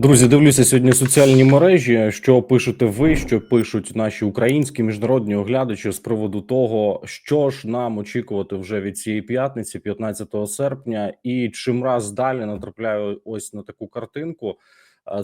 Друзі, дивлюся сьогодні соціальні мережі. Що пишете ви, що пишуть наші українські міжнародні оглядачі з приводу того, що ж нам очікувати вже від цієї п'ятниці, 15 серпня, і чим раз далі натрапляю ось на таку картинку.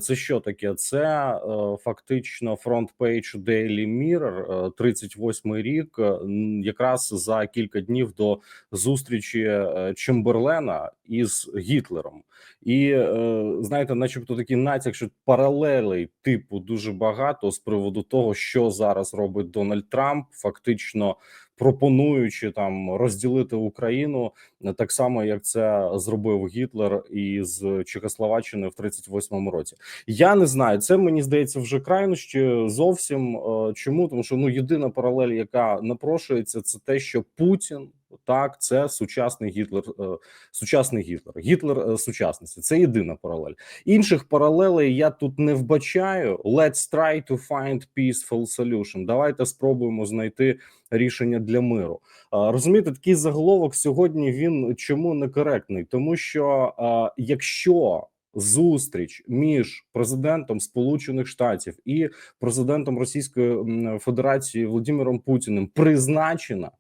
Це що таке? Це е, фактично фронт-пейдж Daily Mirror, е, 38-й рік, е, якраз за кілька днів до зустрічі е, Чемберлена із Гітлером. І е, знаєте, начебто такий натяк, що паралелей типу дуже багато з приводу того, що зараз робить Дональд Трамп, фактично пропонуючи там розділити Україну не так само, як це зробив Гітлер із Чехословаччини в 38-му році. Я не знаю, це мені здається вже крайнощі зовсім. Е, Чому тому, що ну єдина паралель, яка напрошується, це те, що Путін. Так, це сучасний Гітлер, е, сучасний Гітлер, Гітлер е, сучасності. Це єдина паралель. Інших паралелей я тут не вбачаю. Let's try to find peaceful solution. Давайте спробуємо знайти рішення для миру. А, Розумієте, такий заголовок сьогодні він чому некоректний, тому що якщо зустріч між президентом Сполучених Штатів і президентом Російської Федерації Володимиром Путіним призначена.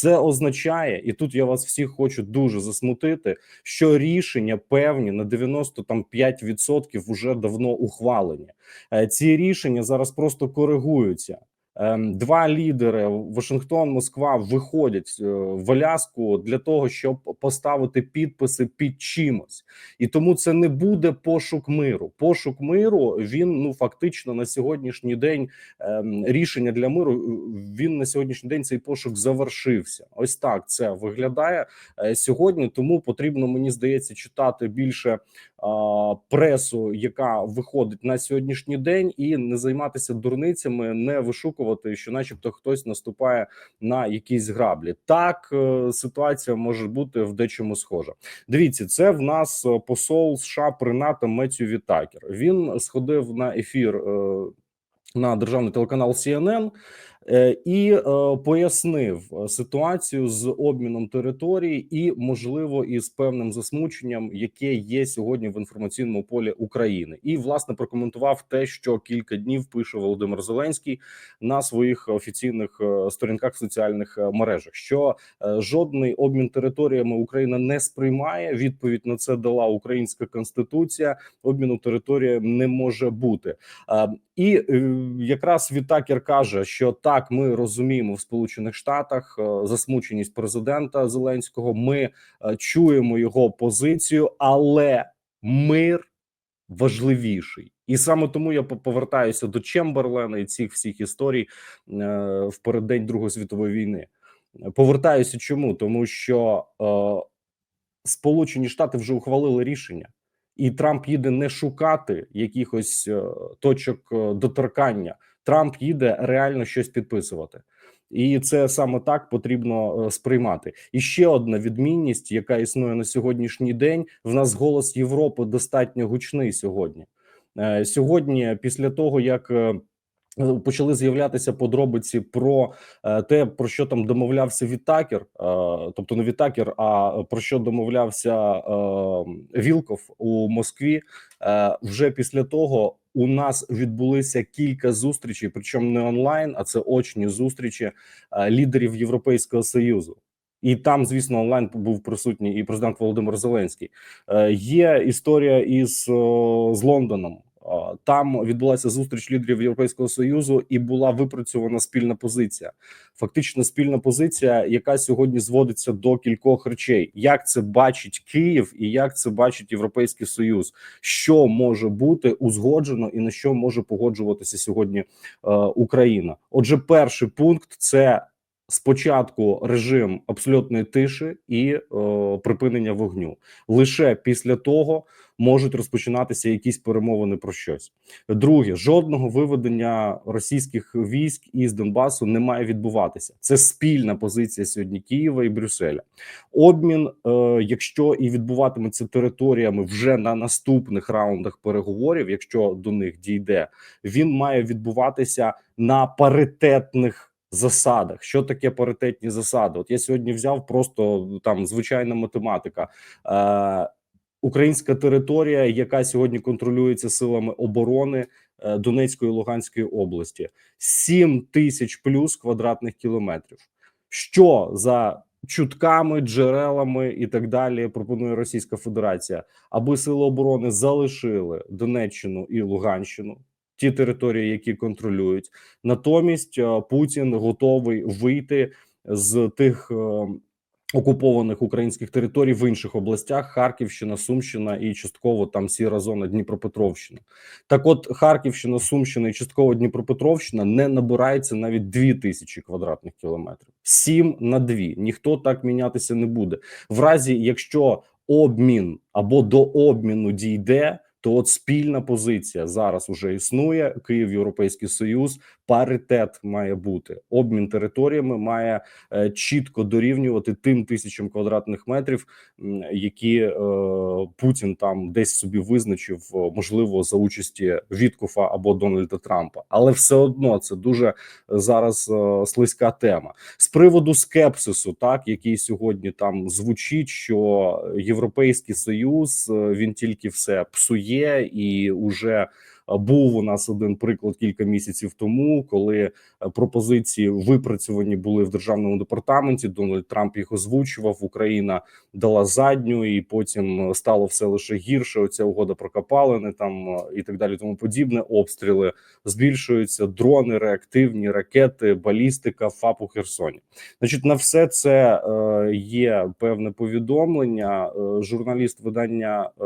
Це означає, і тут я вас всіх хочу дуже засмутити, що рішення певні на 95% вже давно ухвалені. Е, Ці рішення зараз просто коригуються. Ем, Два лідери Вашингтон, Москва виходять е, в Аляску для того, щоб поставити підписи під чимось, і тому це не буде пошук миру. Пошук миру він ну фактично на сьогоднішній день ем, рішення для миру. Він на сьогоднішній день цей пошук завершився. Ось так це виглядає е, сьогодні. Тому потрібно мені здається читати більше пресу, яка виходить на сьогоднішній день, і не займатися дурницями, не вишукувати, що, начебто, хтось наступає на якісь граблі. Так е, ситуація може бути в дечому схожа. Дивіться, це в нас е, посол США при НАТО Меттю Вітакер. Він сходив на ефір. е, На державний телеканал CNN і е, пояснив е, ситуацію з обміном території і, можливо, із певним засмученням, яке є сьогодні в інформаційному полі України, і власне прокоментував те, що кілька днів пише Володимир Зеленський на своїх офіційних е, сторінках в соціальних е, мережах. Що е, жодний обмін територіями Україна не сприймає. Відповідь на це дала українська конституція. Обміну територіями не може бути. Е, І е, якраз Вітакер каже, що так ми розуміємо в Сполучених Штатах е, засмученість президента Зеленського. Ми е, чуємо його позицію, але мир важливіший. І саме тому я по- повертаюся до Чемберлена і цих всіх історій е, в переддень Другої світової війни. Повертаюся чому? Тому що е, Сполучені Штати вже ухвалили рішення, і Трамп їде не шукати якихось е, точок доторкання. Трамп їде реально щось підписувати. І це саме так потрібно е, сприймати. І ще одна відмінність, яка існує на сьогоднішній день. В нас голос Європи достатньо гучний сьогодні. Е, Сьогодні, після того як е, почали з'являтися подробиці про те, про що там домовлявся Вітакер, тобто не Вітакер, а про що домовлявся Вілков у Москві. Вже після того у нас відбулися кілька зустрічей, причому не онлайн, а це очні зустрічі е, лідерів Європейського союзу. І там, звісно, онлайн був присутній і президент Володимир Зеленський. Е, Є історія із з Лондоном. Там відбулася зустріч лідерів Європейського союзу, і була випрацьована спільна позиція. Фактично, спільна позиція, яка сьогодні зводиться до кількох речей: як це бачить Київ, і як це бачить Європейський Союз, що може бути узгоджено, і на що може погоджуватися сьогодні е, Україна. Отже, перший пункт це спочатку режим абсолютної тиші і е, припинення вогню. Лише після того можуть розпочинатися якісь перемовини про щось. Друге, жодного виведення російських військ із Донбасу не має відбуватися. Це спільна позиція сьогодні Києва і Брюсселя. Обмін, е, якщо і відбуватиметься територіями вже на наступних раундах переговорів, якщо до них дійде, він має відбуватися на паритетних. Засадах, що таке паритетні засади? От я сьогодні взяв просто там звичайна математика. Е, українська територія, яка сьогодні контролюється силами оборони е, Донецької і Луганської області, 7 тисяч плюс квадратних кілометрів. Що за чутками, джерелами і так далі пропонує Російська Федерація, аби сили оборони залишили Донеччину і Луганщину, ті території, які контролюють. Натомість е, Путін готовий вийти з тих. е, Окупованих українських територій в інших областях Харківщина, Сумщина і частково там сіра зона Дніпропетровщина. Так, от Харківщина, Сумщина і частково Дніпропетровщина не набирається навіть 2000 квадратних кілометрів. 7 на 2. Ніхто так мінятися не буде. В разі, якщо обмін або до обміну дійде, то от спільна позиція зараз уже існує. Київ, Європейський Союз, паритет має бути. Обмін територіями має е, чітко дорівнювати тим тисячам квадратних метрів, які е, Путін там десь собі визначив, е, можливо, за участі Віткуфа або Дональда Трампа. Але все одно це дуже зараз слизька тема з приводу скепсису, так який сьогодні там звучить, що Європейський Союз він тільки все псує і уже. Е, Був у нас один приклад кілька місяців тому, коли е, пропозиції випрацьовані були в державному департаменті. Дональд Трамп їх озвучував. Україна дала задню, і потім е, стало все лише гірше. Оця угода про копалини там і так далі. Тому подібне. Обстріли збільшуються, дрони, реактивні ракети, балістика, ФАП у Херсоні. Значить, на все це е, є певне повідомлення. Журналіст видання е,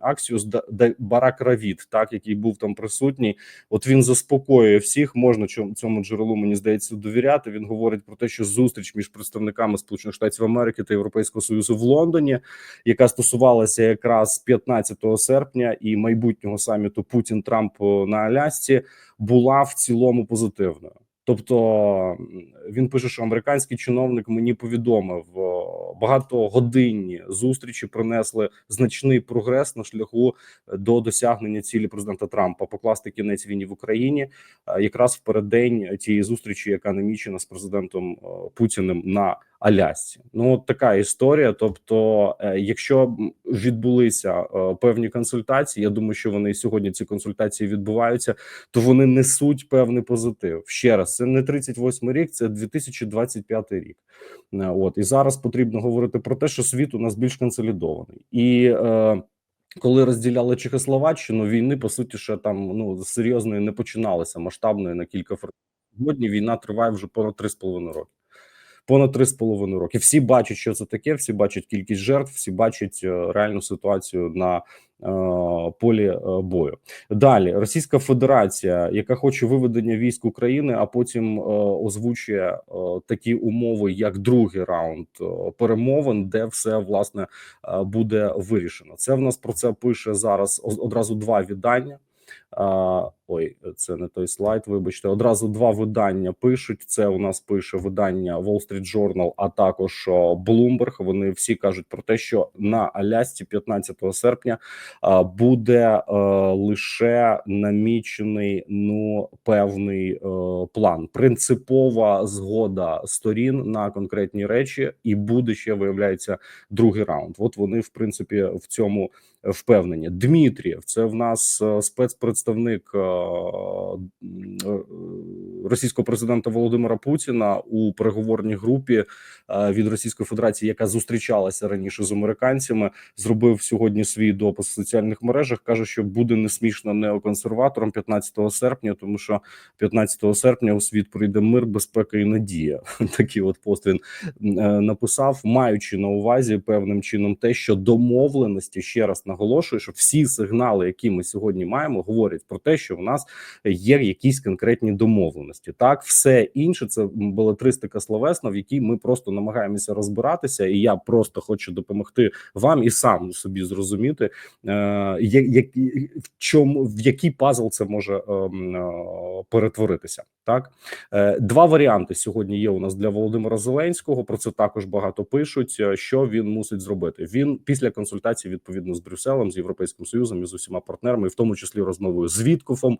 Аксіус Да- Да- Барак Равіт, так який був там присутній. От він заспокоює всіх. Можна цьому джерелу мені здається довіряти. Він говорить про те, що зустріч між представниками Сполучених Штатів Америки та Європейського Союзу в Лондоні, яка стосувалася якраз 15 серпня і майбутнього саміту Путін Трамп на Алясці, була в цілому позитивною. Тобто він пише, що американський чиновник мені повідомив багатогодинні зустрічі принесли значний прогрес на шляху до досягнення цілі президента Трампа. Покласти кінець війні в Україні, е, якраз в переддень тієї зустрічі, яка намічена з президентом е, Путіним на Алясці. Ну от така історія. Тобто, е, якщо відбулися е, певні консультації, я думаю, що вони сьогодні ці консультації відбуваються, то вони несуть певний позитив. Ще раз, це не 38 рік, це 2025 рік. Е, От і зараз потрібно говорити про те, що світ у нас більш консолідований і. Коли розділяли Чехословаччину, війни по суті ще там ну серйозної не починалися масштабної на кілька фронтів. Сьогодні війна триває вже понад 3,5 роки. Понад 3,5 роки. Всі бачать, що це таке. Всі бачать кількість жертв, всі бачать е, реальну ситуацію на е, полі е, бою. Далі Російська Федерація, яка хоче виведення військ України, а потім озвучує такі умови, як другий раунд перемовин, де все власне буде вирішено. Це в нас про це пише зараз одразу два видання. Ой, це не той слайд. Вибачте, одразу два видання пишуть. Це у нас пише видання Wall Street Journal, а також Bloomberg. Вони всі кажуть про те, що на Алясці 15 серпня буде е, лише намічений ну певний е, план, принципова згода сторін на конкретні речі, і буде ще виявляється другий раунд. От вони в принципі в цьому впевнені. Дмитрієв, це в нас е, спецпредставник е, м, е, російського президента Володимира Путіна у переговорній групі е, від Російської Федерації, яка зустрічалася раніше з американцями. Зробив сьогодні свій допис в соціальних мережах. каже, що буде не смішно неоконсерватором 15 серпня, тому що 15 серпня у світ прийде мир, безпека і надія. Такий от пост він е, написав, маючи на увазі певним чином те, що домовленості ще раз наголошую, що всі сигнали, які ми сьогодні маємо, говорять про те, що в нас є якісь конкретні домовленості. Так, все інше це балетристика словесна, в якій ми просто намагаємося розбиратися, і я просто хочу допомогти вам і сам собі зрозуміти, е, як, в чому в який пазл це може ем, е, перетворитися. Так, Е, два варіанти сьогодні є у нас для Володимира Зеленського. Про це також багато пишуть. е, Що він мусить зробити? Він після консультації відповідно з Брюсселем, з Європейським Союзом і з усіма партнерами, і в тому числі розмовою з Віткофом,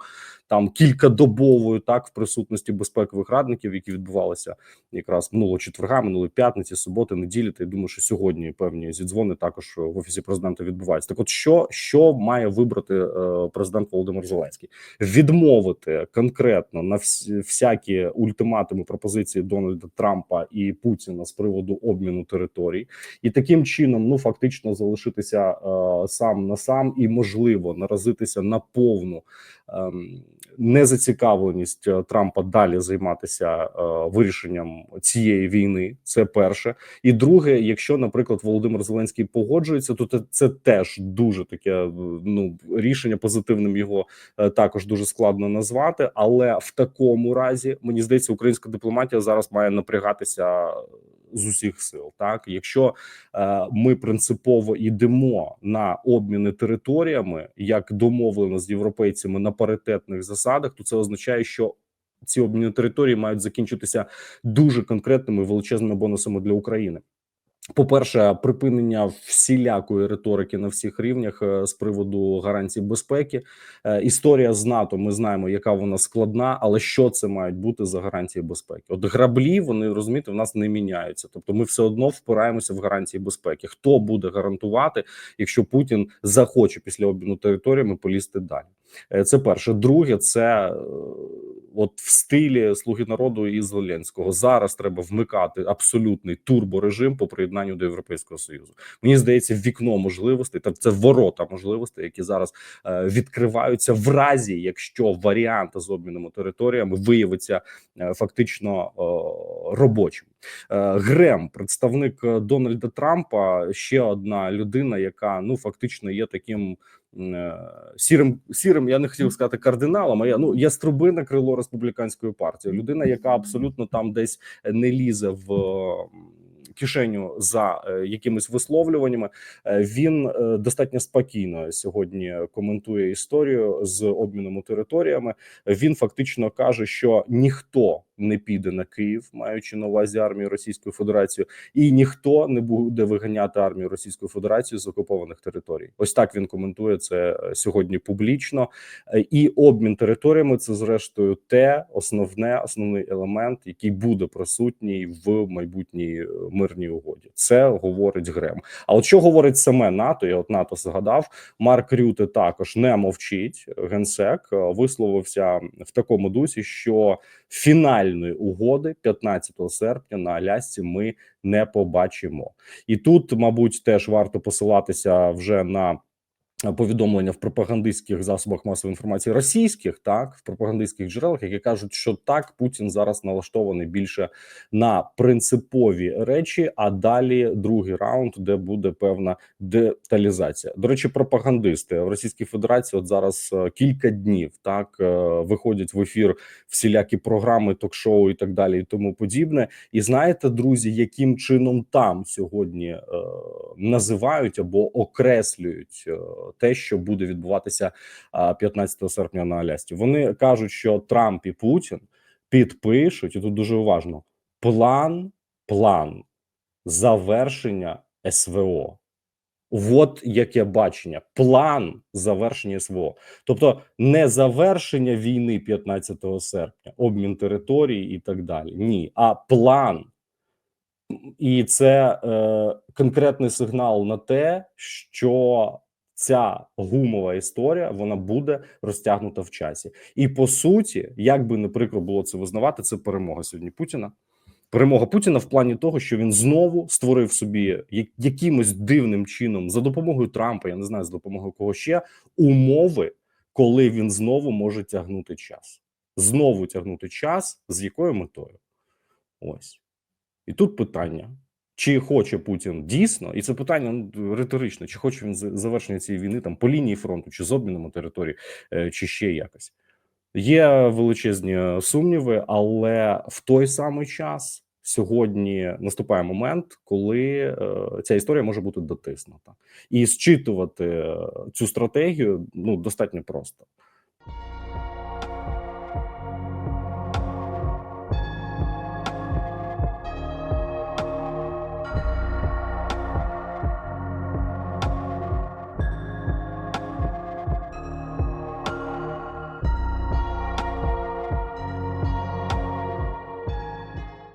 там кількадобовою, так в присутності безпекових радників, які відбувалися якраз минулого четверга, минулої п'ятниці, суботи, неділі. Та я думаю, що сьогодні певні зідзвони також в офісі президента відбуваються. Так, от що, що має вибрати е, президент Володимир Зеленський? Відмовити конкретно на всякі ультиматуми пропозиції Дональда Трампа і Путіна з приводу обміну територій, і таким чином, ну фактично, залишитися е, сам на сам і можливо наразитися на повну. Е, незацікавленість е, Трампа далі займатися е, вирішенням цієї війни. Це перше, і друге, якщо, наприклад, Володимир Зеленський погоджується, то це, теж дуже таке е, ну рішення позитивним його також дуже складно назвати. Але в такому разі мені здається, українська дипломатія зараз має напрягатися з усіх сил. Так, якщо е, ми принципово йдемо на обміни територіями, як домовлено з європейцями на паритетних засадах, то це означає, що ці обміни території мають закінчитися дуже конкретними величезними бонусами для України. По-перше, припинення всілякої риторики на всіх рівнях е, з приводу гарантій безпеки. Е, Історія з НАТО. Ми знаємо, яка вона складна, але що це мають бути за гарантії безпеки? От граблі вони розумієте, в нас не міняються. Тобто, ми все одно впираємося в гарантії безпеки. Хто буде гарантувати, якщо Путін захоче після обміну територіями полізти далі? Е, Це перше. Друге, це е, от в стилі Слуги народу і Зеленського зараз треба вмикати абсолютний турборежим по приєднанню до Європейського союзу. Мені здається, вікно можливостей та це ворота можливостей, які зараз е, відкриваються в разі, якщо варіант з обмінами територіями виявиться фактично робочим. Е, Грем, представник е, Дональда Трампа, ще одна людина, яка ну фактично є таким. е, Сірим сірим, я не хотів сказати кардиналом, а я ну яструбине крило республіканської партії. Людина, яка абсолютно там десь не лізе в кишеню за якимись висловлюваннями. Він достатньо спокійно сьогодні коментує історію з обміном територіями. Він фактично каже, що ніхто не піде на Київ, маючи на увазі армію Російської Федерації, і ніхто не буде виганяти армію Російської Федерації з окупованих територій. Ось так він коментує це е, сьогодні публічно. Е, І обмін територіями це зрештою те основне, основний елемент, який буде присутній в майбутній е, мирній угоді. Це говорить Грем. А от що говорить саме НАТО? Я от НАТО згадав. Марк Рюте також не мовчить. Генсек висловився в такому дусі, що фінальної угоди 15 серпня на Алясці ми не побачимо. І тут, мабуть, теж варто посилатися вже на повідомлення в пропагандистських засобах масової інформації російських, так в пропагандистських джерелах, які кажуть, що так Путін зараз налаштований більше на принципові речі, а далі другий раунд, де буде певна деталізація. До речі, пропагандисти в Російській Федерації от зараз е, кілька днів так е, виходять в ефір всілякі програми, ток-шоу і так далі, і тому подібне. І знаєте, друзі, яким чином там сьогодні е, називають або окреслюють е, те, що буде відбуватися е, 15 серпня на Алясці. Вони кажуть, що Трамп і Путін підпишуть і тут дуже уважно план, план завершення СВО. От яке бачення, план завершення СВО, тобто не завершення війни 15 серпня, обмін територій і так далі. Ні, а план, і це е, конкретний сигнал на те, що ця гумова історія вона буде розтягнута в часі. І по суті, як би не прикро було це визнавати, це перемога сьогодні Путіна. Перемога Путіна в плані того, що він знову створив собі якимось дивним чином за допомогою Трампа, я не знаю за допомогою кого ще умови, коли він знову може тягнути час, знову тягнути час, з якою метою? Ось і тут питання: чи хоче Путін дійсно, і це питання ну, риторичне, чи хоче він за- завершення цієї війни там по лінії фронту, чи з обміном території, е, чи ще якось. Є величезні сумніви, але в той самий час сьогодні наступає момент, коли е, ця історія може бути дотиснута, і зчитувати е, цю стратегію ну достатньо просто.